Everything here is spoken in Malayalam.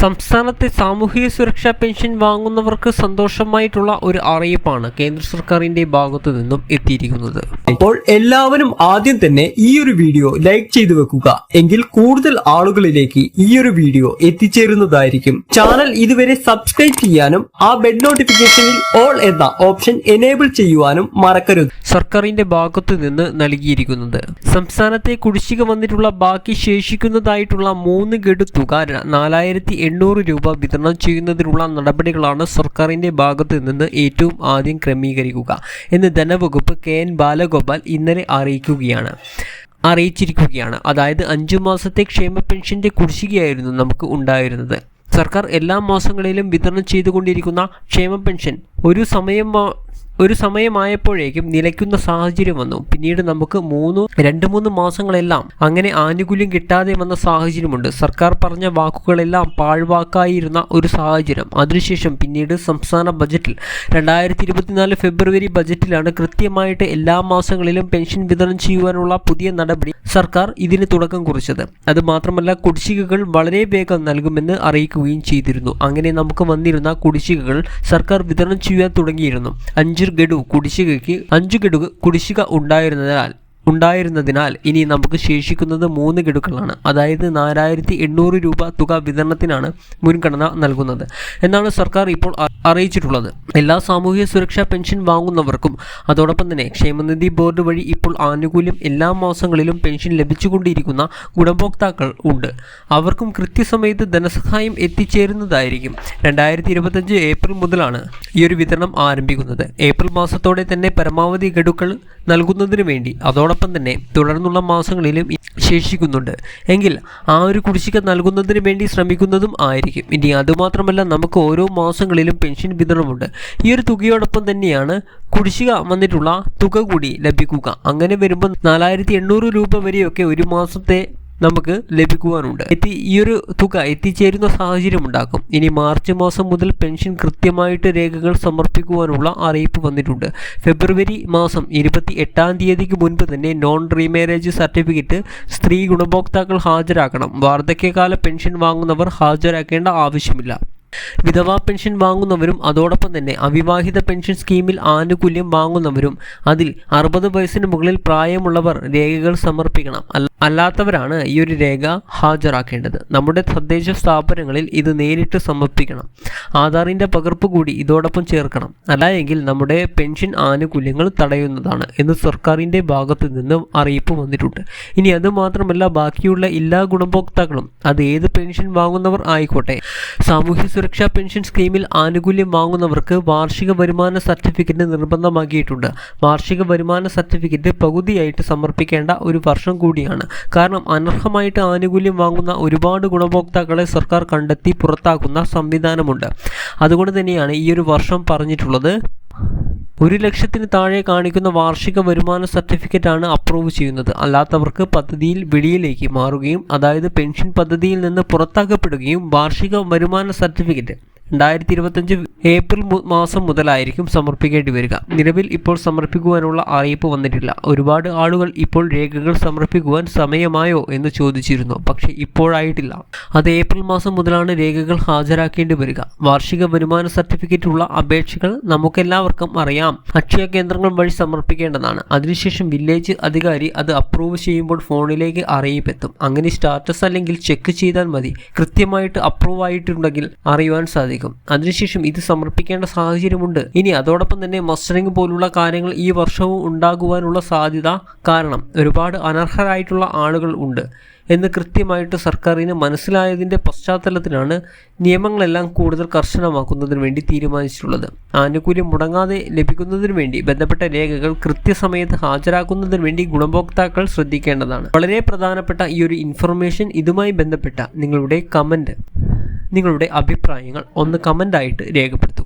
സംസ്ഥാനത്തെ സാമൂഹിക സുരക്ഷാ പെൻഷൻ വാങ്ങുന്നവർക്ക് സന്തോഷമായിട്ടുള്ള ഒരു അറിയിപ്പാണ് കേന്ദ്ര സർക്കാരിന്റെ ഭാഗത്തു നിന്നും എത്തിയിരിക്കുന്നത്. അപ്പോൾ എല്ലാവരും ആദ്യം തന്നെ ഈ ഒരു വീഡിയോ ലൈക്ക് ചെയ്തു വെക്കുക. എങ്കിൽ കൂടുതൽ ആളുകളിലേക്ക് ഈ ഒരു വീഡിയോ എത്തിച്ചേരുന്നതായിരിക്കും. ചാനൽ ഇതുവരെ സബ്സ്ക്രൈബ് ചെയ്യാനും ആ ബെഡ് നോട്ടിഫിക്കേഷനിൽ ഓൾ എന്ന ഓപ്ഷൻ എനേബിൾ ചെയ്യുവാനും മറക്കരുത്. സർക്കാരിന്റെ ഭാഗത്തു നിന്ന് നൽകിയിരിക്കുന്നത്. സംസ്ഥാനത്തെ കുടിശ്ശിക വന്നിട്ടുള്ള ബാക്കി ശേഷിക്കുന്നതായിട്ടുള്ള മൂന്ന് ഗഡു തുക നാലായിരത്തി എണ്ണൂറ് രൂപ വിതരണം ചെയ്യുന്നതിനുള്ള നടപടികളാണ് സർക്കാരിന്റെ ഭാഗത്തു നിന്ന് ഏറ്റവും ആദ്യം ക്രമീകരിക്കുക എന്ന് ധനവകുപ്പ് കെ എൻ ബാലഗോപാൽ ഇന്നലെ അറിയിക്കുകയാണ്. അറിയിച്ചിരിക്കുകയാണ്. അതായത് അഞ്ചു മാസത്തെ ക്ഷേമ പെൻഷന്റെ കുടിശ്ശികയായിരുന്നു നമുക്ക് ഉണ്ടായിരുന്നത്. സർക്കാർ എല്ലാ മാസങ്ങളിലും വിതരണം ചെയ്തുകൊണ്ടിരിക്കുന്ന ക്ഷേമ പെൻഷൻ ഒരു സമയം ഒരു സമയമായപ്പോഴേക്കും നിലയ്ക്കുന്ന സാഹചര്യം വന്നു. പിന്നീട് നമുക്ക് മൂന്ന് രണ്ട് മൂന്ന് മാസങ്ങളെല്ലാം അങ്ങനെ ആനുകൂല്യം കിട്ടാതെ വന്ന സാഹചര്യമുണ്ട്. സർക്കാർ പറഞ്ഞ വാക്കുകളെല്ലാം പാഴ്വാക്കായിരുന്ന ഒരു സാഹചര്യം. അതിനുശേഷം പിന്നീട് സംസ്ഥാന ബജറ്റിൽ രണ്ടായിരത്തി ഇരുപത്തിനാല് ഫെബ്രുവരി ബജറ്റിലാണ് കൃത്യമായിട്ട് എല്ലാ മാസങ്ങളിലും പെൻഷൻ വിതരണം ചെയ്യുവാനുള്ള പുതിയ നടപടി സർക്കാർ ഇതിന് തുടക്കം കുറിച്ചത്. അത് മാത്രമല്ല കുടിശ്ശികകൾ വളരെ വേഗം നൽകുമെന്ന് അറിയിക്കുകയും ചെയ്തിരുന്നു. അങ്ങനെ നമുക്ക് വന്നിരുന്ന കുടിശ്ശികകൾ സർക്കാർ വിതരണം ചെയ്യാൻ തുടങ്ങിയിരുന്നു. അഞ്ച് ഗഡു കുടിശ്ശികയ്ക്ക് അഞ്ചു ഗഡു കുടിശ്ശിക ഉണ്ടായിരുന്നതിനാൽ ഉണ്ടായിരുന്നതിനാൽ ഇനി നമുക്ക് ശേഷിക്കുന്നത് മൂന്ന് ഗഡുക്കളാണ്. അതായത് നാലായിരത്തി എണ്ണൂറ് രൂപ തുക വിതരണത്തിനാണ് മുൻഗണന നൽകുന്നത്. എന്നാണ് സർക്കാർ ഇപ്പോൾ അറിയിച്ചിട്ടുള്ളത്. എല്ലാ സാമൂഹിക സുരക്ഷാ പെൻഷൻ വാങ്ങുന്നവർക്കും അതോടൊപ്പം തന്നെ ക്ഷേമനിധി ബോർഡ് വഴി ഇപ്പോൾ ആനുകൂല്യം എല്ലാ മാസങ്ങളിലും പെൻഷൻ ലഭിച്ചുകൊണ്ടിരിക്കുന്ന ഗുണഭോക്താക്കൾ ഉണ്ട്. അവർക്കും കൃത്യസമയത്ത് ധനസഹായം എത്തിച്ചേരുന്നതായിരിക്കും. രണ്ടായിരത്തി ഇരുപത്തഞ്ച് ഏപ്രിൽ മുതലാണ് ഈ ഒരു വിതരണം ആരംഭിക്കുന്നത്. ഏപ്രിൽ മാസത്തോടെ തന്നെ പരമാവധി ഗഡുക്കൾ നൽകുന്നതിന് വേണ്ടി. അതോടൊപ്പം തന്നെ തുടർന്നുള്ള മാസങ്ങളിലും ശേഷിക്കുന്നുണ്ട്. എങ്കിൽ ആ ഒരു കുടിശ്ശിക നൽകുന്നതിന് വേണ്ടി ശ്രമിക്കുന്നതും ആയിരിക്കും. ഇനി അതുമാത്രമല്ല നമുക്ക് ഓരോ മാസങ്ങളിലും പെൻഷൻ വിതരണമുണ്ട്. ഈ ഒരു തുകയോടൊപ്പം തന്നെയാണ് കുടിശ്ശിക വന്നിട്ടുള്ള തുക കൂടി ലഭിക്കുക. അങ്ങനെ വരുമ്പോൾ നാലായിരത്തി എണ്ണൂറ് രൂപ വരെയൊക്കെ ഒരു മാസത്തെ നമുക്ക് ലഭിക്കുവാനുണ്ട്. എത്തി ഈ ഒരു തുക എത്തിച്ചേരുന്ന സാഹചര്യം ഉണ്ടാക്കും ഇനി മാർച്ച് മാസം മുതൽ പെൻഷൻ കൃത്യമായിട്ട് രേഖകൾ സമർപ്പിക്കുവാനുള്ള അറിയിപ്പ് വന്നിട്ടുണ്ട്. ഫെബ്രുവരി മാസം ഇരുപത്തി എട്ടാം തീയതിക്ക് മുൻപ് തന്നെ നോൺ റീമാരേജ് സർട്ടിഫിക്കറ്റ് സ്ത്രീ ഗുണഭോക്താക്കൾ ഹാജരാക്കണം. വാർദ്ധക്യകാല പെൻഷൻ വാങ്ങുന്നവർ ഹാജരാക്കേണ്ട ആവശ്യമില്ല. വിധവാ പെൻഷൻ വാങ്ങുന്നവരും അതോടൊപ്പം തന്നെ അവിവാഹിത പെൻഷൻ സ്കീമിൽ ആനുകൂല്യം വാങ്ങുന്നവരും അതിൽ അറുപത് വയസ്സിന് മുകളിൽ പ്രായമുള്ളവർ രേഖകൾ സമർപ്പിക്കണം. അല്ലാത്തവരാണ് ഈ ഒരു രേഖ ഹാജരാക്കേണ്ടത്. നമ്മുടെ തദ്ദേശ സ്ഥാപനങ്ങളിൽ ഇത് നേരിട്ട് സമർപ്പിക്കണം. ആധാറിന്റെ പകർപ്പ് കൂടി ഇതോടൊപ്പം ചേർക്കണം. അല്ല നമ്മുടെ പെൻഷൻ ആനുകൂല്യങ്ങൾ തടയുന്നതാണ് എന്ന് സർക്കാരിന്റെ ഭാഗത്തു നിന്നും അറിയിപ്പ് വന്നിട്ടുണ്ട്. ഇനി അത് മാത്രമല്ല ബാക്കിയുള്ള എല്ലാ ഗുണഭോക്താക്കളും അത് ഏത് പെൻഷൻ വാങ്ങുന്നവർ ആയിക്കോട്ടെ. സാമൂഹ്യ സുരക്ഷാ പെൻഷൻ സ്കീമിൽ ആനുകൂല്യം വാങ്ങുന്നവർക്ക് വാർഷിക വരുമാന സർട്ടിഫിക്കറ്റ് നിർബന്ധമാക്കിയിട്ടുണ്ട്. വാർഷിക വരുമാന സർട്ടിഫിക്കറ്റ് പകുതിയായിട്ട് സമർപ്പിക്കേണ്ട ഒരു വർഷം കൂടിയാണ്. കാരണം അനർഹമായിട്ട് ആനുകൂല്യം വാങ്ങുന്ന ഒരുപാട് ഗുണഭോക്താക്കളെ സർക്കാർ കണ്ടെത്തി പുറത്താക്കുന്ന സംവിധാനമുണ്ട്. അതുകൊണ്ട് തന്നെയാണ് ഈ ഒരു വർഷം പറഞ്ഞിട്ടുള്ളത് ഒരു ലക്ഷത്തിന് താഴെ കാണിക്കുന്ന വാർഷിക വരുമാന സർട്ടിഫിക്കറ്റ് ആണ് അപ്രൂവ് ചെയ്യുന്നത്. അല്ലാത്തവർക്ക് പദ്ധതിയിൽ വെളിയിലേക്ക് മാറുകയും അതായത് പെൻഷൻ പദ്ധതിയിൽ നിന്ന് പുറത്താക്കപ്പെടുകയും വാർഷിക വരുമാന സർട്ടിഫിക്കറ്റ് രണ്ടായിരത്തി ഇരുപത്തഞ്ച് ഏപ്രിൽ മാസം മുതലായിരിക്കും സമർപ്പിക്കേണ്ടി വരിക. നിലവിൽ ഇപ്പോൾ സമർപ്പിക്കുവാനുള്ള അറിയിപ്പ് വന്നിട്ടില്ല. ഒരുപാട് ആളുകൾ ഇപ്പോൾ രേഖകൾ സമർപ്പിക്കുവാൻ സമയമായോ എന്ന് ചോദിച്ചിരുന്നു. പക്ഷേ ഇപ്പോഴായിട്ടില്ല. അത് ഏപ്രിൽ മാസം മുതലാണ് രേഖകൾ ഹാജരാക്കേണ്ടി വരിക. വാർഷിക വരുമാന സർട്ടിഫിക്കറ്റുള്ള അപേക്ഷകൾ നമുക്കെല്ലാവർക്കും അറിയാം. അക്ഷയ കേന്ദ്രങ്ങൾ വഴി സമർപ്പിക്കേണ്ടതാണ്. അതിനുശേഷം വില്ലേജ് അധികാരി അത് അപ്രൂവ് ചെയ്യുമ്പോൾ ഫോണിലേക്ക് അറിയിപ്പെത്തും. അങ്ങനെ സ്റ്റാറ്റസ് അല്ലെങ്കിൽ ചെക്ക് ചെയ്താൽ മതി. കൃത്യമായിട്ട് അപ്രൂവ് ആയിട്ടുണ്ടെങ്കിൽ അറിയുവാൻ സാധിക്കും. അതിനുശേഷം ഇത് സമർപ്പിക്കേണ്ട സാഹചര്യമുണ്ട്. ഇനി അതോടൊപ്പം തന്നെ മസ്റ്ററിംഗ് പോലുള്ള കാര്യങ്ങൾ ഈ വർഷവും ഉണ്ടാകുവാനുള്ള സാധ്യത കാരണം ഒരുപാട് അനർഹരായിട്ടുള്ള ആളുകൾ ഉണ്ട്. എന്ന് കൃത്യമായിട്ട് സർക്കാരിന് മനസ്സിലായതിന്റെ പശ്ചാത്തലത്തിലാണ് നിയമങ്ങളെല്ലാം കൂടുതൽ കർശനമാക്കുന്നതിന് വേണ്ടി തീരുമാനിച്ചിട്ടുള്ളത്. ആനുകൂല്യം മുടങ്ങാതെ ലഭിക്കുന്നതിന് വേണ്ടി ബന്ധപ്പെട്ട രേഖകൾ കൃത്യസമയത്ത് ഹാജരാക്കുന്നതിന് വേണ്ടി ഗുണഭോക്താക്കൾ ശ്രദ്ധിക്കേണ്ടതാണ്. വളരെ പ്രധാനപ്പെട്ട ഈ ഒരു ഇൻഫർമേഷൻ ഇതുമായി ബന്ധപ്പെട്ട നിങ്ങളുടെ കമന്റ് നിങ്ങളുടെ അഭിപ്രായങ്ങൾ ഒന്ന് കമന്റായിട്ട് രേഖപ്പെടുത്തുക